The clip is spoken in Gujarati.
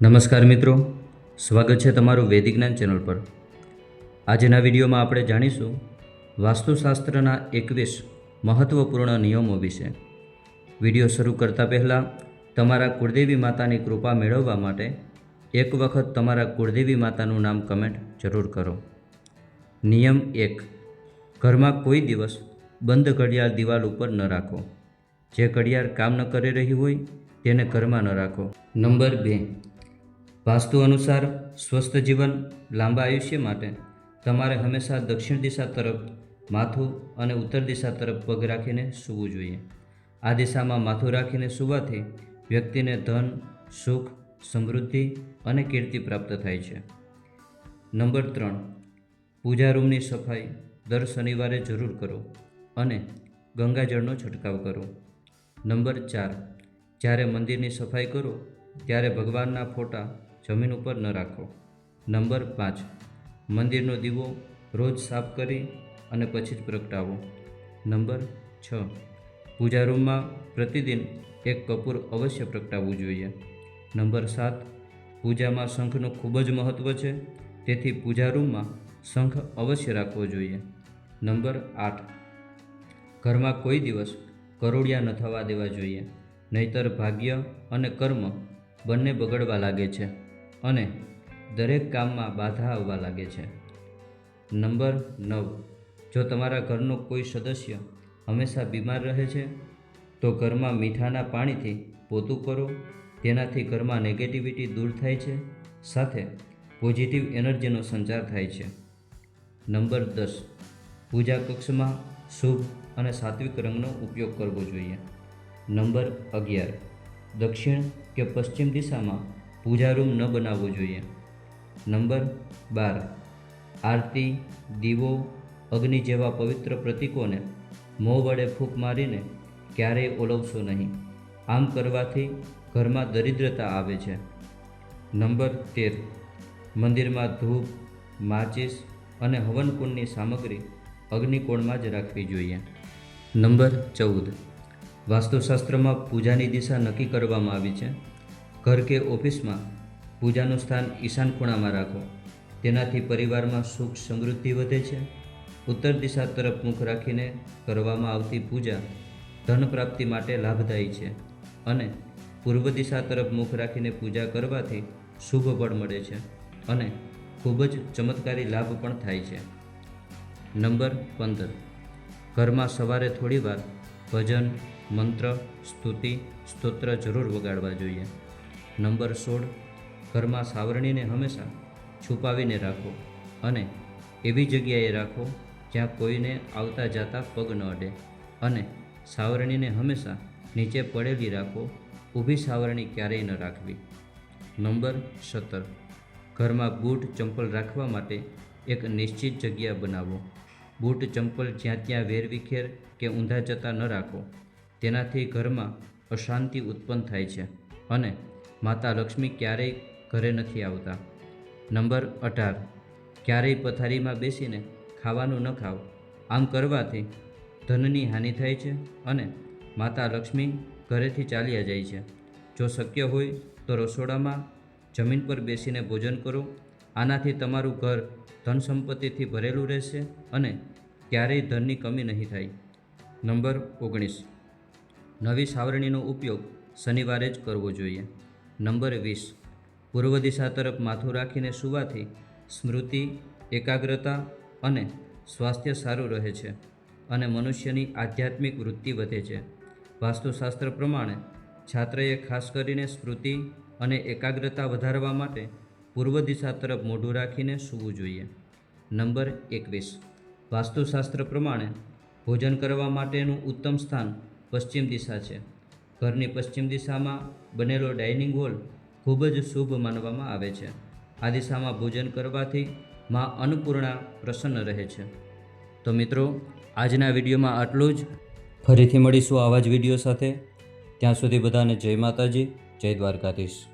નમસ્કાર મિત્રો, સ્વાગત છે તમારું વૈદિક જ્ઞાન ચેનલ પર. આજના વિડીયોમાં આપણે જાણીશું વાસ્તુશાસ્ત્રના એકવીસ મહત્ત્વપૂર્ણ નિયમો વિશે. વીડિયો શરૂ કરતાં પહેલાં, તમારા કુળદેવી માતાની કૃપા મેળવવા માટે એક વખત તમારા કુળદેવી માતાનું નામ કમેન્ટ જરૂર કરો. નિયમ એક, ઘરમાં કોઈ દિવસ બંધ ઘડિયાળ દિવાલ ઉપર ન રાખો. જે ઘડિયાળ કામ ન કરી રહી હોય તેને ઘરમાં ન રાખો. નંબર બે વાસ્તુ અનુસાર સ્વસ્થ જીવન લાંબા આયુષ્ય માટે તમારે હંમેશા દક્ષિણ દિશા તરફ માથું અને ઉત્તર દિશા તરફ પગ રાખીને સૂવું જોઈએ. આ દિશામાં માથું રાખીને સૂવાથી વ્યક્તિને ધન, સુખ, સમૃદ્ધિ અને કીર્તિ પ્રાપ્ત થાય છે. નંબર ત્રણ, પૂજા રૂમની સફાઈ દર શનિવારે જરૂર કરો અને ગંગાજળનો છંટકાવ કરો. નંબર ચાર, જ્યારે મંદિરની સફાઈ કરો, ત્યારે ભગવાનના ફોટા જમીન ઉપર ન રાખો. નંબર પાંચ. મંદિરનો દીવો રોજ સાફ કરી અને પછી જ પ્રગટાવો. નંબર છ. પૂજા રૂમમાં પ્રતિદિન એક કપૂર અવશ્ય પ્રગટાવવું જોઈએ. નંબર સાત. પૂજામાં શંખનું ખૂબ જ મહત્ત્વ છે, તેથી પૂજા રૂમમાં શંખ અવશ્ય રાખવો જોઈએ. નંબર આઠ. ઘરમાં કોઈ દિવસ કરોડિયા ન થવા દેવા જોઈએ, નહીતર ભાગ્ય અને કર્મ બંને બગડવા લાગે છે. અને દરેક કામમાં બાધા આવવા લાગે છે. નંબર નવ. જો તમારા ઘરનો કોઈ સદસ્ય હંમેશા બીમાર રહે છે, તો ઘરમાં મીઠાના પાણીથી પોતું કરો. તેનાથી ઘરમાં નેગેટિવિટી દૂર થાય છે, સાથે પોઝિટિવ એનર્જીનો સંચાર થાય છે. નંબર દસ. પૂજા કક્ષમાં શુભ અને સાત્વિક રંગનો ઉપયોગ કરવો જોઈએ. નંબર અગિયાર. દક્ષિણ કે પશ્ચિમ દિશામાં પૂજા રૂમ ન બનાવવો જોઈએ. નંબર બાર, આરતી, દીવો, અગ્નિ જેવા પવિત્ર પ્રતીકોને મોં વડે ફૂંક મારીને ક્યારેય ઓલવશો નહીં. આમ કરવાથી ઘરમાં દરિદ્રતા આવે છે. નંબર તેર, મંદિરમાં ધૂપ, માચિસ અને હવનકુંડની સામગ્રી અગ્નિકોણમાં જ રાખવી જોઈએ. નંબર ચૌદ, વાસ્તુશાસ્ત્રમાં પૂજાની દિશા નક્કી કરવામાં આવી છે. ઘર કે ઓફિસમાં પૂજાનું સ્થાન ઈશાન ખૂણામાં રાખો. તેનાથી પરિવારમાં સુખ સમૃદ્ધિ વધે છે. ઉત્તર દિશા તરફ મુખ રાખીને કરવામાં આવતી પૂજા ધન પ્રાપ્તિ માટે લાભદાયી છે અને પૂર્વ દિશા તરફ મુખ રાખીને પૂજા કરવાથી શુભ બળ મળે છે અને ખૂબ જ ચમત્કારી લાભ પણ થાય છે. નંબર પંદર. ઘરમાં સવારે થોડીવાર ભજન, મંત્ર, સ્તુતિ, સ્તોત્ર જરૂર વગાડવા જોઈએ. નંબર સોળ, ઘરમાં સાવરણીને હંમેશા છુપાવીને રાખો અને એવી જગ્યાએ રાખો જ્યાં કોઈને આવતા જતા પગ ન અડે અને સાવરણીને હંમેશા નીચે પડેલી રાખો, ઊભી સાવરણી ક્યારેય ન રાખવી. નંબર સત્તર, ઘરમાં બૂટ ચંપલ રાખવા માટે એક નિશ્ચિત જગ્યા બનાવો. બૂટ ચંપલ જ્યાં ત્યાં વેરવિખેર કે ઊંધા જતા ન રાખો. તેનાથી ઘરમાં અશાંતિ ઉત્પન્ન થાય છે અને માતા લક્ષ્મી ક્યારેય ઘરે નથી આવતા. નંબર અઢાર. ક્યારેય પથારીમાં બેસીને ખાવાનું ન ખાવ. આમ કરવાથી ધનની હાનિ થાય છે અને માતા લક્ષ્મી ઘરેથી ચાલ્યા જાય છે. જો શક્ય હોય તો રસોડામાં જમીન પર બેસીને ભોજન કરો. આનાથી તમારું ઘર ધન સંપત્તિથી ભરેલું રહેશે અને ક્યારેય ધનની કમી નહીં થાય. નંબર ઓગણીસ. નવી સાવરણીનો ઉપયોગ શનિવારે જ કરવો જોઈએ. નંબર વીસ. પૂર્વ દિશા તરફ માથું રાખીને સૂવાથી સ્મૃતિ, એકાગ્રતા અને સ્વાસ્થ્ય સારું રહે છે અને મનુષ્યની આધ્યાત્મિક વૃત્તિ વધે છે. વાસ્તુશાસ્ત્ર પ્રમાણે છાત્રએ ખાસ કરીને સ્મૃતિ અને એકાગ્રતા વધારવા માટે પૂર્વ દિશા તરફ મોઢું રાખીને સૂવું જોઈએ. નંબર એકવીસ. વાસ્તુશાસ્ત્ર પ્રમાણે ભોજન કરવા માટેનું ઉત્તમ સ્થાન પશ્ચિમ દિશા છે. ઘરની પશ્ચિમ દિશામાં બનેલો ડાઇનિંગ હોલ ખૂબ જ શુભ માનવામાં આવે છે. આ દિશામાં ભોજન કરવાથી માં અન્નપૂર્ણા પ્રસન્ન રહે છે. તો મિત્રો, આજના વિડીયોમાં આટલું જ. ફરીથી મળીશું આવા જ વીડિયો સાથે. ત્યાં સુધી બધાને જય માતાજી, જય દ્વારકાધીશ.